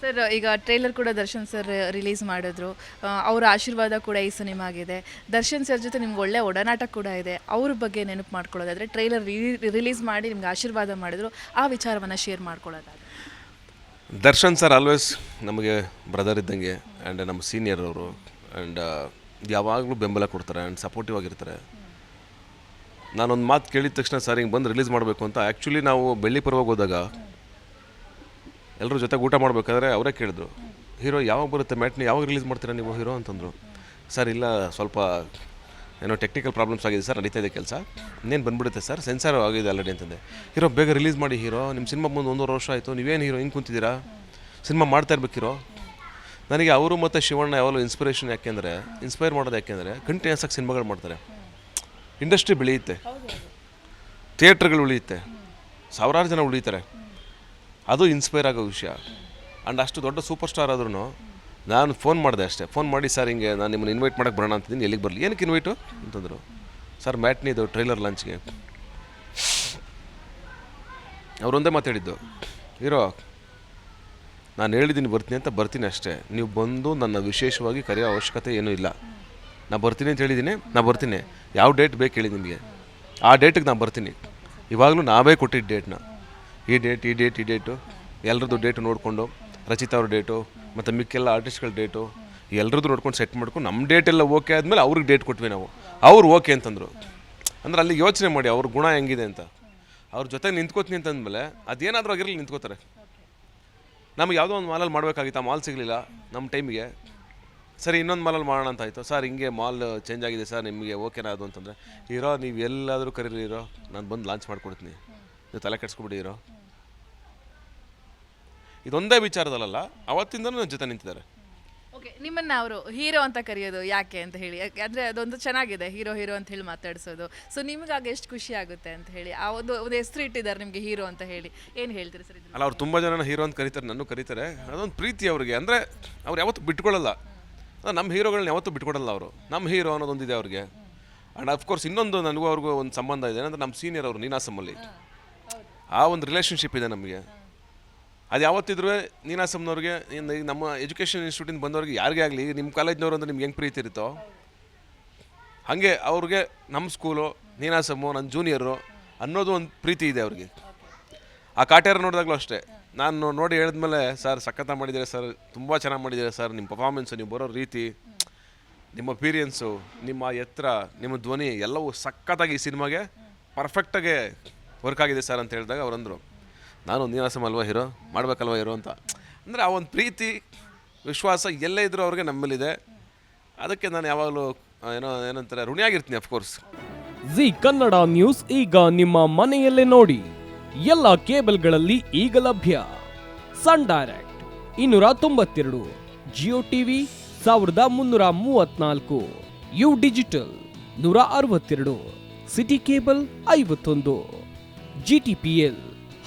Sir ಈಗ trailer ಕೂಡ Darshan sir release ಮಾಡಿದ್ರು. ಅವರ ಆಶೀರ್ವಾದ ಕೂಡ ಈ ಸಿನಿಮಾಗಿದೆ ದರ್ಶನ್ ಸರ್ ಜೊತೆ ನಿಮ್ಗೆ ಒಳ್ಳೆ ಒಡನಾಟ ಕೂಡ ಇದೆ. ಅವ್ರ ಬಗ್ಗೆ ನೆನಪು ಮಾಡ್ಕೊಳ್ಳೋದಾದ್ರೆ ಟ್ರೈಲರ್ ರಿಲೀಸ್ ಮಾಡಿ ನಿಮ್ಗೆ ಆಶೀರ್ವಾದ ಮಾಡಿದ್ರು. ಆ ವಿಚಾರವನ್ನು ಶೇರ್ ಮಾಡ್ಕೊಳ್ಳೋದಾದ್ರೆ. ದರ್ಶನ್ ಸರ್ ಆಲ್ವೇಸ್ ನಮಗೆ ಬ್ರದರ್ ಇದ್ದಂಗೆ ಆ್ಯಂಡ್ ನಮ್ಮ ಸೀನಿಯರ್ ಅವರು ಆ್ಯಂಡ್ ಯಾವಾಗಲೂ ಬೆಂಬಲ ಕೊಡ್ತಾರೆ ಆ್ಯಂಡ್ ಸಪೋರ್ಟಿವ್ ಆಗಿರ್ತಾರೆ. ನಾನೊಂದು ಮಾತು ಕೇಳಿದ ತಕ್ಷಣ ಸರ್ ಹಿಂಗೆ ಬಂದು ರಿಲೀಸ್ ಮಾಡಬೇಕು ಅಂತ ಆ್ಯಕ್ಚುಲಿ ನಾವು ಬೆಳ್ಳಿ ಪರ್ವಾಗಿ ಹೋದಾಗ ಎಲ್ಲರೂ ಜೊತೆಗೆ ಊಟ ಮಾಡಬೇಕಾದ್ರೆ ಅವರೇ ಕೇಳಿದ್ರು ಹೀರೋ ಯಾವಾಗ ಬರುತ್ತೆ ಮ್ಯಾಟ್ನಿ ಯಾವಾಗ ರಿಲೀಸ್ ಮಾಡ್ತೀರಾ ನೀವು ಹೀರೋ? ಅಂತಂದರು ಸರ್ ಇಲ್ಲ ಸ್ವಲ್ಪ ಏನೋ ಟೆಕ್ನಿಕಲ್ ಪ್ರಾಬ್ಲಮ್ಸ್ ಆಗಿದೆ ಸರ್ ನಡೀತಾ ಇದೆ ಕೆಲಸ. ಇನ್ನೇನು ಬಂದ್ಬಿಡುತ್ತೆ ಸರ್? ಸೆನ್ಸಾರ್ ಆಗಿದೆ ಆಲ್ರೆಡಿ ಅಂತಂದೆ. ಹೀರೋ ಬೇಗ ರಿಲೀಸ್ ಮಾಡಿ ಹೀರೋ ನಿಮ್ಮ ಸಿನಿಮಾ ಮುಂದೆ ಒಂದೂವರೆ ವರ್ಷ ಆಯಿತು ನೀವೇನು ಹೀರೋ ಹಿಂಗೆ ಕುಂತಿದ್ದೀರಾ? ಸಿನಿಮಾ ಮಾಡ್ತಾ ಇರ್ಬೇಕಿರೋ ನನಗೆ ಅವರು ಮತ್ತು ಶಿವಣ್ಣ ಯಾವಾಗಲೂ ಇನ್ಸ್ಪಿರೇಷನ್ ಯಾಕೆಂದರೆ ಇನ್ಸ್ಪೈರ್ ಮಾಡೋದು ಯಾಕೆಂದರೆ ಕಂಟಿನ್ಯೂಸ್ ಆಗಿ ಸಿನಿಮಾಗಳು ಮಾಡ್ತಾರೆ. ಇಂಡಸ್ಟ್ರಿ ಬೆಳೆಯುತ್ತೆ. ಥಿಯೇಟ್ರ್ಗಳು ಉಳಿಯುತ್ತೆ. ಸಾವಿರಾರು ಜನ ಉಳಿತಾರೆ. ಅದು ಇನ್ಸ್ಪೈರ್ ಆಗೋ ವಿಷಯ. ಆ್ಯಂಡ್ ಅಷ್ಟು ದೊಡ್ಡ ಸೂಪರ್ ಸ್ಟಾರ್ ಆದ್ರೂ ನಾನು ಫೋನ್ ಮಾಡಿದೆ ಅಷ್ಟೇ. ಫೋನ್ ಮಾಡಿ, ಸರ್, ಹಿಂಗೆ ನಾನು ನಿಮ್ಮನ್ನು ಇನ್ವೈಟ್ ಮಾಡಕ್ಕೆ ಬರೋಣ ಅಂತಿದ್ದೀನಿ, ಎಲ್ಲಿಗೆ ಬರಲಿ? ಏನಕ್ಕೆ ಇನ್ವೈಟು ಅಂತಂದರು. ಸರ್ ಮ್ಯಾಟ್ನಿದು ಟ್ರೈಲರ್ ಲಾಂಚ್ಗೆ ಅವರೊಂದೇ ಮಾತಾಡಿದ್ದು ಇರೋ, ನಾನು ಹೇಳಿದ್ದೀನಿ ಬರ್ತೀನಿ ಅಂತ ಬರ್ತೀನಿ ಅಷ್ಟೇ. ನೀವು ಬಂದು ನನ್ನ ವಿಶೇಷವಾಗಿ ಕರೆಯೋ ಅವಶ್ಯಕತೆ ಏನೂ ಇಲ್ಲ. ನಾ ಬರ್ತೀನಿ ಅಂತ ಹೇಳಿದ್ದೀನಿ ನಾ ಬರ್ತೀನಿ. ಯಾವ ಡೇಟ್ ಬೇಕು ಹೇಳಿ ನಿಮಗೆ. ಆ ಡೇಟಿಗೆ ನಾನು ಬರ್ತೀನಿ. ಇವಾಗಲೂ ನಾವೇ ಕೊಟ್ಟಿದ್ದ ಡೇಟ್ನ ಈ ಡೇಟ್ ಈ ಡೇಟ್ ಈ ಡೇಟು ಎಲ್ಲರದ್ದು ಡೇಟು ನೋಡಿಕೊಂಡು, ರಚಿತಾ ಅವ್ರ ಡೇಟು ಮತ್ತು ಮಿಕ್ಕೆಲ್ಲ ಆರ್ಟಿಸ್ಟ್ಗಳ ಡೇಟು ಎಲ್ಲರದ್ದು ನೋಡ್ಕೊಂಡು ಸೆಟ್ ಮಾಡ್ಕೊಂಡು ನಮ್ಮ ಡೇಟ್ ಎಲ್ಲ ಓಕೆ ಆದಮೇಲೆ ಅವ್ರಿಗೆ ಡೇಟ್ ಕೊಟ್ವಿ ನಾವು. ಅವ್ರು ಓಕೆ ಅಂತಂದರು. ಅಂದ್ರೆ ಅಲ್ಲಿ ಯೋಚನೆ ಮಾಡಿ, ಅವ್ರ ಗುಣ ಹೆಂಗಿದೆ ಅಂತ. ಅವ್ರ ಜೊತೆ ನಿಂತ್ಕೋತೀನಿ ಅಂತಂದಮೇಲೆ ಅದೇನಾದರೂ ಆಗಿರಲಿ ನಿಂತ್ಕೋತಾರೆ. ನಮ್ಗೆ ಯಾವುದೋ ಒಂದು ಮಾಲಲ್ಲಿ ಮಾಡಬೇಕಾಗಿತ್ತು, ಆ ಮಾಲ್ ಸಿಗಲಿಲ್ಲ ನಮ್ಮ ಟೈಮಿಗೆ. ಸರಿ, ಇನ್ನೊಂದು ಮಾಲಲ್ಲಿ ಮಾಡೋಣ ಅಂತ ಆಯಿತು. ಸರ್, ಹಿಂಗೆ ಮಾಲ್ ಚೇಂಜ್ ಆಗಿದೆ ಸರ್, ನಿಮಗೆ ಓಕೆನಾ ಅದು ಅಂತಂದರೆ, ಇರೋ, ನೀವು ಎಲ್ಲಾದರೂ ಕರೀರಿ ಇರೋ, ನಾನು ಬಂದು ಲಾಂಚ್ ಮಾಡ್ಕೊಡ್ತೀನಿ. ನೀವು ತಲೆ ಕೆಡಿಸ್ಕೊಬಿಡಿ ಇರೋ. ಇದೊಂದೇ ವಿಚಾರದಲ್ಲ ಅವತ್ತಿಂದ ನನ್ನ ಜೊತೆ ನಿಂತಿದ್ದಾರೆ. ಓಕೆ ನಿಮ್ಮನ್ನ ಅವರು ಹೀರೋ ಅಂತ ಕರೆಯೋದು ಯಾಕೆ ಅಂತ ಹೇಳಿ ಯಾಕೆ- ಅಂದ್ರೆ ಅದೊಂದು ಚೆನ್ನಾಗಿದೆ ಹೀರೋ ಹೀರೋ ಅಂತ ಹೇಳಿ ಮಾತಾಡಿಸೋದು. ಸೊ ನಿಮಗಾಗ ಎಷ್ಟು ಖುಷಿ ಆಗುತ್ತೆ ಅಂತ ಹೇಳಿ ಆ ಒಂದು ಒಂದು ಹೆಸರು ಇಟ್ಟಿದ್ದಾರೆ ನಿಮಗೆ ಹೀರೋ ಅಂತ ಹೇಳಿ ಏನು ಹೇಳ್ತೀರಿ ಸರ್ ಇದ್ರ ಅಲ್ಲ ಅವ್ರು ತುಂಬ ಜನ ಹೀರೋ ಅಂತ ಕರೀತಾರೆ ನನ್ನ ಕರೀತಾರೆ. ಅದೊಂದು ಪ್ರೀತಿ ಅವ್ರಿಗೆ ಅಂದರೆ ಅವ್ರು ಯಾವತ್ತೂ ಬಿಟ್ಕೊಳ್ಳಲ್ಲ. ನಮ್ಮ ಹೀರೋಗಳನ್ನ ಯಾವತ್ತೂ ಬಿಟ್ಕೊಡಲ್ಲ ಅವರು. ನಮ್ಮ ಹೀರೋ ಅನ್ನೋದೊಂದಿದೆ ಅವ್ರಿಗೆ. ಆ್ಯಂಡ್ ಅಫ್ಕೋರ್ಸ್ ಇನ್ನೊಂದು ನನಗೂ ಅವ್ರಿಗೂ ಒಂದು ಸಂಬಂಧ ಇದೆ ಅಂದರೆ ನಮ್ಮ ಸೀನಿಯರ್ ಅವರು ನೀನಾಸಮ್ಮಲ್ಲಿ ಆ ಒಂದು ರಿಲೇಷನ್ಶಿಪ್ ಇದೆ ನಮಗೆ. ಅದು ಯಾವತ್ತಿದ್ರೂ ನೀನಾಸಮ್ನವ್ರಿಗೆ ಇನ್ನು ಈ ನಮ್ಮ ಎಜುಕೇಷನ್ ಇನ್ಸ್ಟಿಟ್ಯೂಟಿಂದ ಬಂದವ್ರಿಗೆ ಯಾರಿಗೇ ಆಗಲಿ ನಿಮ್ಮ ಕಾಲೇಜ್ನವ್ರು ಅಂದ್ರೆ ನಿಮ್ಗೆ ಹೆಂಗೆ ಪ್ರೀತಿ ಇರುತ್ತೋ? ಹಾಗೆ ಅವ್ರಿಗೆ ನಮ್ಮ ಸ್ಕೂಲು ನೀನಾಸಮ್ಮು ನನ್ನ ಜೂನಿಯರು ಅನ್ನೋದು ಒಂದು ಪ್ರೀತಿ ಇದೆ ಅವ್ರಿಗೆ. ಆ ಕಾಟ್ಯಾರ ನೋಡಿದಾಗಲೂ ಅಷ್ಟೇ. ನಾನು ನೋಡಿ ಹೇಳಿದ್ಮೇಲೆ, ಸರ್ ಸಖತ್ತ ಮಾಡಿದ್ದೀರಾ ಸರ್? ತುಂಬ ಚೆನ್ನಾಗಿ ಮಾಡಿದ್ದೀರಾ ಸರ್? ನಿಮ್ಮ ಪರ್ಫಾರ್ಮೆನ್ಸು ನೀವು ಬರೋ ರೀತಿ, ನಿಮ್ಮ ಅಪೀರಿಯನ್ಸು ನಿಮ್ಮ ಎತ್ತರ ನಿಮ್ಮ ಧ್ವನಿ ಎಲ್ಲವೂ ಸಖತ್ತಾಗಿ ಈ ಸಿನಿಮಾಗೆ ಪರ್ಫೆಕ್ಟಾಗಿ ವರ್ಕ್ ಆಗಿದೆ ಸರ್ ಅಂತ ಹೇಳಿದಾಗ ಅವರಂದರು ನಾನು ನೀನಾಸಮ್ ಅಲ್ವಾ ಹೀರೋ, ಮಾಡಬೇಕಲ್ವ ಹೀರೋ ಅಂತ. ಅಂದರೆ ಆ ಒಂದು ಪ್ರೀತಿ, ವಿಶ್ವಾಸ ಎಲ್ಲೇ ಇದ್ದರೂ ಅವ್ರಿಗೆ ನಮ್ಮಲ್ಲಿದೆ. ಅದಕ್ಕೆ ನಾನು ಯಾವಾಗಲೂ ಏನೋ, ಏನಂತಾರೆ, ಋಣಿಯಾಗಿರ್ತೀನಿ of course Zee Kannada news ಈಗ ನಿಮ್ಮ ಮನೆಯಲ್ಲೇ ನೋಡಿ. ಎಲ್ಲ ಕೇಬಲ್ಗಳಲ್ಲಿ ಈಗ ಲಭ್ಯ. ಸನ್ ಡೈರೆಕ್ಟ್ ಇನ್ನೂರ ತೊಂಬತ್ತೆರಡು, ಜಿಯೋ ಟಿವಿ ಸಾವಿರದ ಮುನ್ನೂರ ಮೂವತ್ನಾಲ್ಕು, ಯು ಡಿಜಿಟಲ್ ನೂರ ಅರವತ್ತೆರಡು, ಸಿಟಿ ಕೇಬಲ್ ಐವತ್ತೊಂದು, ಜಿ ಟಿ ಪಿ ಎಲ್